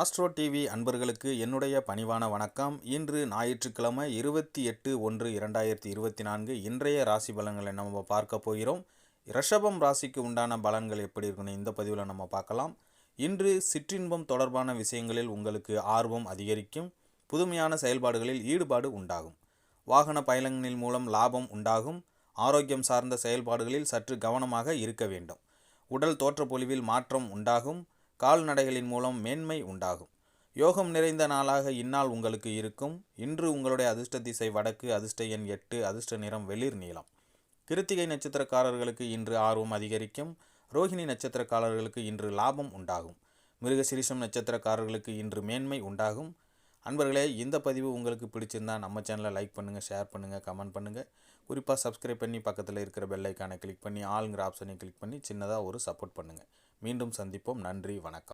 Astro TV அன்பர்களுக்கு என்னுடைய பணிவான வணக்கம். இன்று ஞாயிற்றுக்கிழமை இருபத்தி எட்டு ஒன்று இரண்டாயிரத்தி இருபத்தி நான்கு இன்றைய ராசி பலன்களை நம்ம பார்க்க போகிறோம். ரிஷபம் ராசிக்கு உண்டான பலன்கள் எப்படி இருக்குன்னு இந்த பதிவில் நம்ம பார்க்கலாம். இன்று சிற்றின்பம் தொடர்பான விஷயங்களில் உங்களுக்கு ஆர்வம் அதிகரிக்கும். புதுமையான செயல்பாடுகளில் ஈடுபாடு உண்டாகும். வாகன பயணங்களின் மூலம் லாபம் உண்டாகும். ஆரோக்கியம் சார்ந்த செயல்பாடுகளில் சற்று கவனமாக இருக்க வேண்டும். உடல் தோற்றப்பொழிவில் மாற்றம் உண்டாகும். கால்நடைகளின் மூலம் மேன்மை உண்டாகும். யோகம் நிறைந்த நாளாக இந்நாள் உங்களுக்கு இருக்கும். இன்று உங்களுடைய அதிர்ஷ்ட திசை வடக்கு அதிர்ஷ்ட எண் எட்டு அதிர்ஷ்ட நிறம் வெளிர் நீளம். கிருத்திகை நட்சத்திரக்காரர்களுக்கு இன்று ஆர்வம் அதிகரிக்கும். ரோஹிணி நட்சத்திரக்காரர்களுக்கு இன்று லாபம் உண்டாகும். மிருகசிரிஷம் நட்சத்திரக்காரர்களுக்கு இன்று மேன்மை உண்டாகும். அன்பர்களே இந்த பதிவு உங்களுக்கு பிடிச்சிருந்தா நம்ம சேனலை லைக் பண்ணுங்கள் ஷேர் பண்ணுங்கள் கமெண்ட் பண்ணுங்கள் குறிப்பாக சப்ஸ்கிரைப் பண்ணி பக்கத்தில் இருக்கிற பெல்லைக்கானை கிளிக் பண்ணி ஆளுங்கிற ஆப்ஷனை கிளிக் பண்ணி சின்னதாக ஒரு சப்போர்ட் பண்ணுங்கள் மீண்டும் சந்திப்போம். நன்றி வணக்கம்.